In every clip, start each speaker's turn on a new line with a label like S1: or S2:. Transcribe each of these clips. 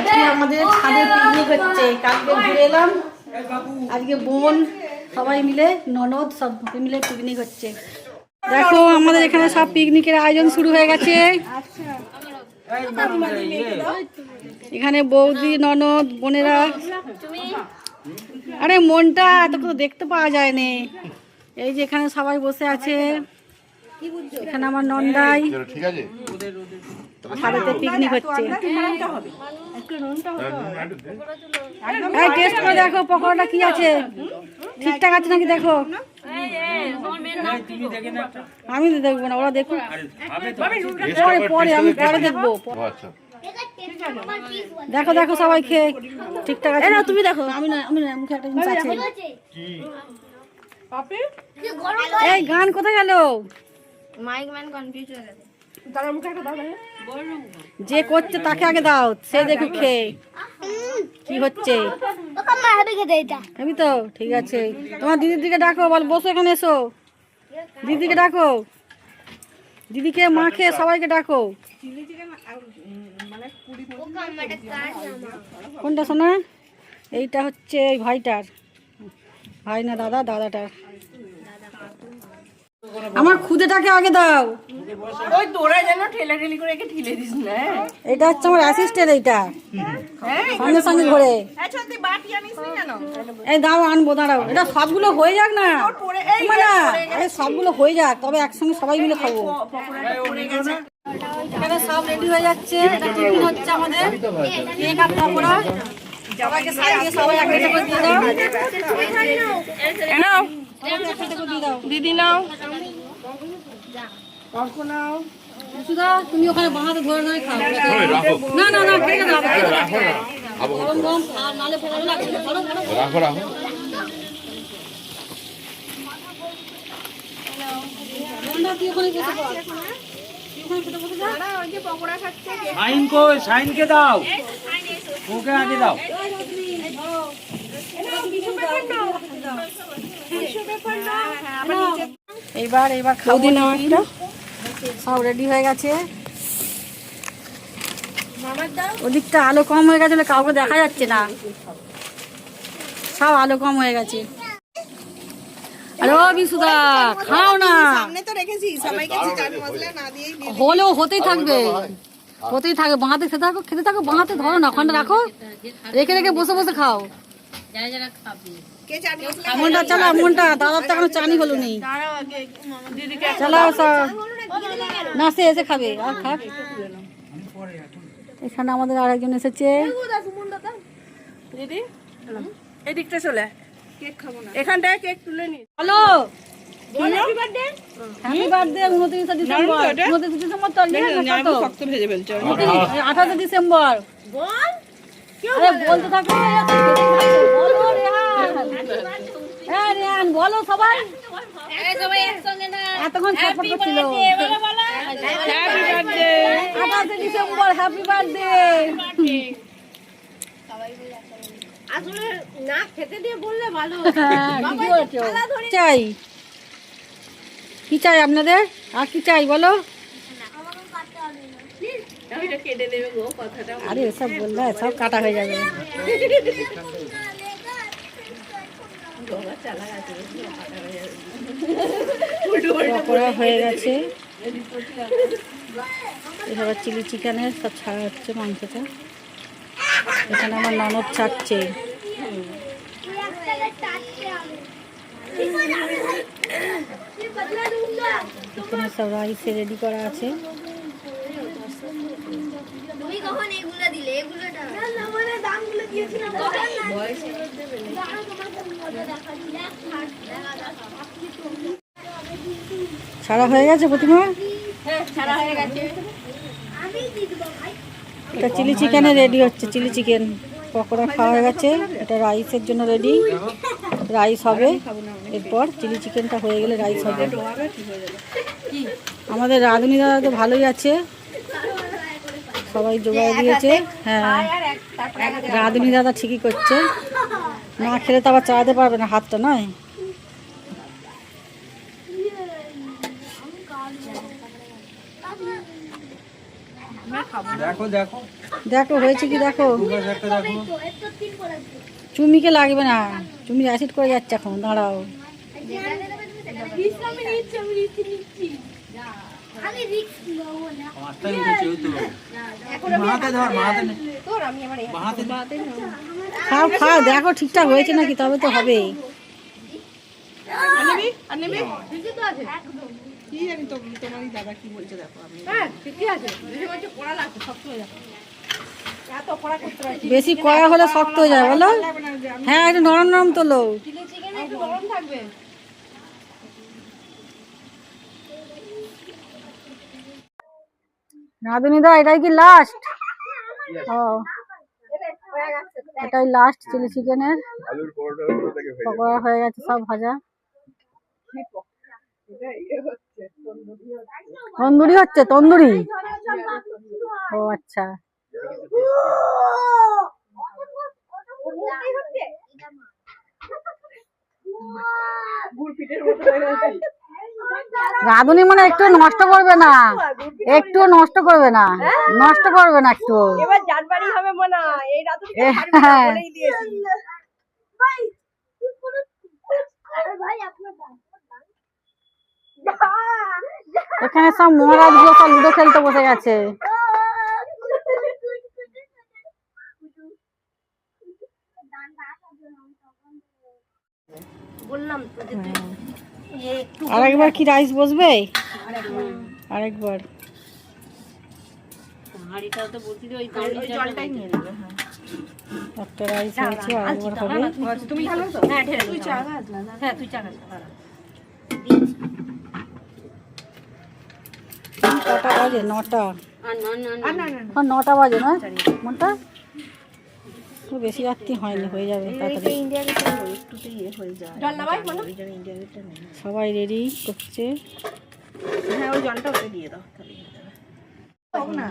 S1: আজকে আমাদের ছাদে পিকনিক হচ্ছে। কালকে ঘুরে এলাম। আজকে বোন সবাই মিলে, ননদ সব মিলে পিকনিক হচ্ছে। দেখো, আমাদের এখানে সব পিকনিকের আয়োজন শুরু হয়ে গেছে। এখানে বৌদি, ননদ, বোনেরা। আরে, মনটা এত তো দেখতে পাওয়া যায় না এই যে এখানে সবাই বসে আছে। এখানে আমার নন্দাই।
S2: ঠিক আছে।
S1: ছাদেতে পিকনিক হচ্ছে। এই টেস্ট করে দেখো পকোড়াটা কি আছে? ঠিকঠাক আছে নাকি দেখো? আমি তো দেখব না ওরা দেখো পরে পরে আমি পরে দেখব।
S2: আচ্ছা।
S1: দেখো দেখো সবাই খেয়ে ঠিকঠাক আছে না তুমি দেখো আমি না আমি না মুখে একটা জিনিস আছে। এই গান কোথায় গেল?
S3: মাইক ম্যান কনফিউজ হয়ে
S1: যে করছে তাকে আগে দাও সে দেখুক খেয়ে কি হচ্ছে? আমি তো ঠিক আছে। তোমার দিদির দিকে ডাকো বল বসো এখানে এসো। দিদিকে ডাকো। দিদিকে মাকে সবাইকে ডাকো। কোনটা শোনা? এইটা হচ্ছে ওই ভাইটার। ভাই না দাদা দাদাটার। আমার খুদেটাকে আগে দাও।
S4: ওই তোরা যেন ঠেলা ঠেলি করে একে ঠেলে দিস না।
S1: এটা হচ্ছে আমার অ্যাসিস্ট্যান্ট এইটা। সঙ্গে সঙ্গে ঘোরে। এই দাও আনব দাঁড়াও। এটা সবগুলো হয়ে যাক না? না? সবগুলো হয়ে যাক তবে একসঙ্গে সবাই মিলে খাব। এখানে সব রেডি হয়ে যাচ্ছে। এটা টিফিন হচ্ছে আমাদের। কেক আর পকোড়া। সবাই এক একটা করে দিয়ে দাও।
S4: নাও দিদি নাও।
S1: সুধা তুমি ওখানে বাঁহাতে ধরে ধরে খাও। না না না দাও কেটে
S2: রাখো।
S1: গরম গরম নালে
S2: রাখো
S5: সাইন সাইনকে দাও? ওকে আগে দাও।
S1: এইবার এইবার খাব। টিফিন। সব রেডি হয়ে গেছে। ওদিকটা আলো কম হয়ে গেছে কাউকে দেখা যাচ্ছে না। সব আলো কম হয়ে গেছে। আরে ও বিশুদা খাও না।
S4: সামনে তো রেখেছি সবাইকে চাট মশলা না দিয়েই দিয়ে
S1: হলেও হতেই থাকবে। হতেই থাকবে। বাঁহাতে খেতে থাকো খেতে থাকো বাঁহাতে ধরো না ওখানটা রাখো। রেখে রেখে বসে বসে খাও। মনটা চালা মনটা দাদার তো এখনও চানি হলো নি চালাও না সে এসে খাবে আর খাক। এখানে আমাদের আরেকজন এসেছে।
S4: দিদি এদিকটা চলে। এখানটায় কেক তুলে নি।
S1: হ্যালো? আঠাশে ডিসেম্বর। আরে বলতে থাকো বলো হ্যাঁ বলো সবাই। এতক্ষণ ছটফট করছিল
S4: হ্যাপি বার্থডে
S1: আঠাশে ডিসেম্বর হ্যাপি বার্থডে
S3: আসলে না খেতে দিয়ে বললে ভালো।
S1: চাই? কি চাই আপনাদের? আর কি চাই বলো?
S4: আমি তো কেটে দেবে গো কথাটা
S1: আরে এসব বললে সব কাটা হয়ে যাবে। পকোড়া হয়ে গেছে। এবার চিলি চিকেনের সব ছাড়া হচ্ছে মাংসটা। এখানে আমার ননদ ছাড়ছে। এখানে সব রাইস রেডি করা আছে।
S3: এগুলো দিলে? এগুলো দামগুলো দিয়েছিলাম।
S1: ছাড়া হয়ে গেছে প্রতিমা?
S3: হয়ে
S1: এটা চিলি চিকেনে রেডি হচ্ছে চিলি চিকেন। পকোড়া খাওয়া হয়ে গেছে। এটা রাইসের জন্য রেডি রাইস হবে। এরপর চিলি চিকেনটা হয়ে গেলে রাইস হবে। আমাদের রাঁধুনি দাদা তো ভালোই আছে। সবাই জোগাড় দিয়েছে। হ্যাঁ। রাঁধুনি দাদা ঠিকই করছে। না খেলে তো আবার চালাতে পারবে না হাতটা নয়?
S5: দেখো দেখো।
S1: দেখো হয়েছে কি দেখো?
S5: দেখো
S1: চুমিকে লাগবে না। চুমি অ্যাসিড করে যাচ্ছে এখন দাঁড়াও।
S5: মাহাতে ধর মাহাতে মাহাতে।
S1: খাও খাও দেখো ঠিকঠাক হয়েছে নাকি তবে তো হবে।
S4: আর নেবি আর নেবি কি জানি তো তোমারই দাদা কি বলছে দেখো আমি হ্যাঁ ঠিকই আছে। বেশি হয়ে
S1: কড়া হলে শক্ত হয়ে যায় বলো। হ্যাঁ একটু নরম নরম তোলো রাধুনিদা এটাই কি লাস্ট ও। এটাই লাস্ট চিলি চিকেনের পকোড়া হয়ে গেছে সব ভাজা। তন্দুরি হচ্ছে তন্দুরি? ও আচ্ছা। রাধুনি মানে একটু নষ্ট করবে না। একটু নষ্ট করবে না। নষ্ট করবে না একটু।
S4: হবে মনে এই রাতে
S1: হ্যাঁ।
S4: বলেই দিয়েছি।
S3: ভাই আপনার
S1: এখানে সব মহারাজ সব লুডো খেলতে বসে গেছে।
S4: বললাম তো যে তুই
S1: আরেকবার। কি রাইস বসবে আরেকবার
S4: ওই জলটাই নিয়ে নেবে হ্যাঁ।
S1: একটা রাইস হয়েছে আরেকবার হবে
S4: আচ্ছা, তুমি খেলো তো হ্যাঁ ঢেলে তুই চা খাস না হ্যাঁ তুই চা খাস
S1: কটা বাজে নটা।
S4: আর না না না।
S1: এখন নটা বাজে না? মনটা? বেশি রাত্রি হয়নি হয়ে যাবে
S4: ইয়ে
S1: সবাই রেডি করছে।
S4: হ্যাঁ ওই জলটা ওকে দিয়ে দাও। না।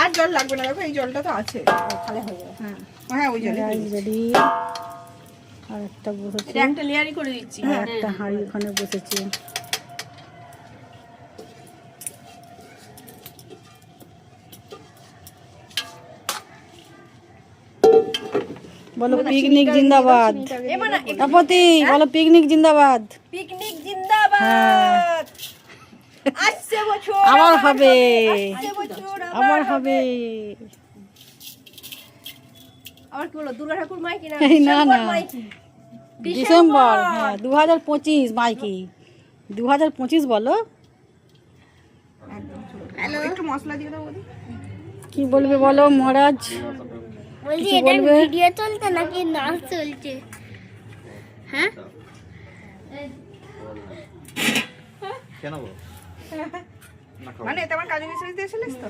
S4: আর জল লাগবে না দেখো এই জলটা তো আছে। তাহলে হয়ে যাবে হ্যাঁ হ্যাঁ ওই জলে
S1: আর একটা বসেছে।
S4: একটা লেয়ারই করে দিচ্ছি।
S1: আর একটা হাঁড়ি ওখানে বসেছে। বলো পিকনিক জিন্দাবাদ। তাপতি বলো পিকনিক জিন্দাবাদ।
S4: পিকনিক
S1: হ্যাঁ।
S4: জিন্দাবাদ আসছে বছর
S1: আবার হবে। আবার হবে।
S4: আবার কি বলো দুর্গা ঠাকুর মাইকি না?
S1: না না। ডিসেম্বর হ্যাঁ দু হাজার পঁচিশ মাইকি। দু হাজার পঁচিশ বলো।
S4: একটু মশলা দিয়ে দাও
S1: কি বলবে বলো মহারাজ?
S3: বলছি এটা ভিডিও চলছে নাকি? নাচ চলছে। হ্যাঁ?
S4: মানে এটা আমার কাজু মিশ্রি দিয়েছিলিস তো?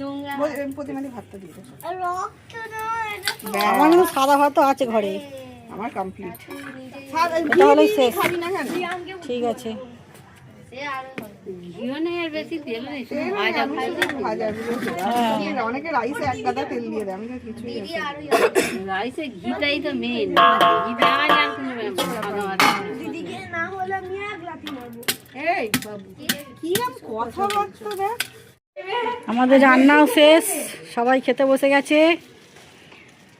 S3: নোংরা।
S4: বল- প্রতিমাদি ভাতটা দিয়ে দাও
S3: রক্ত নয় এটা
S1: আমার কিন্তু সাদা ভাতও আছে ঘরে।
S4: আমার কমপ্লিট
S1: এটা হলেই শেষ।
S4: খাবি না কেন?
S1: ঠিক আছে।
S4: অনেকে রাইসে এক গাদা তেল দিয়ে দেয় আমি তো কিছুই জানি না।
S3: দিদিকে না হলে আমি এক লাথি মারবো।
S1: আমাদের রান্নাও শেষ সবাই খেতে বসে গেছে।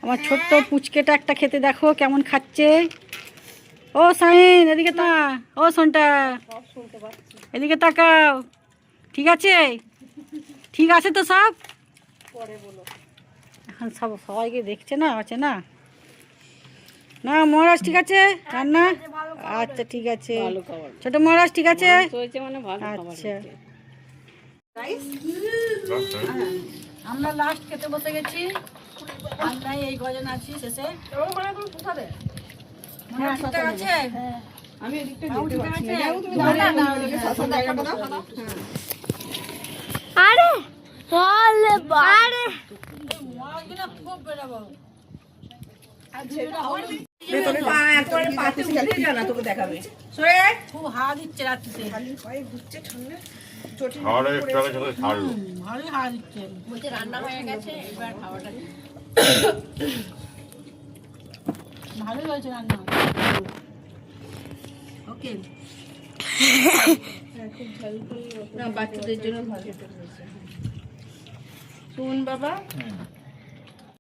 S1: আমার ছোট্ট পুচকেটা একটা খেতে দেখো কেমন খাচ্ছে। ও সাইন এদিকে তা ও সোনটা এদিকে তাকাও। ঠিক আছে? ঠিক আছে তো সব? এখন সব সবাইকে দেখছে না আছে না? না মহারাজ ঠিক আছে? রান্না? আচ্ছা ঠিক আছে। ছোট মহারাজ ঠিক আছে? আচ্ছা। আমরা লাস্ট খেতে বসে গেছি। রান্নায় এই গজন আছি শেষে। মনে আছে?
S4: আমি
S3: আরে বলে আরে।
S1: খুব বেরোবো
S4: ভেতরে
S1: ভালোই হয়েছে রান্না। ওকে।
S4: না বাচ্চাদের জন্য ভালো। শুন বাবা।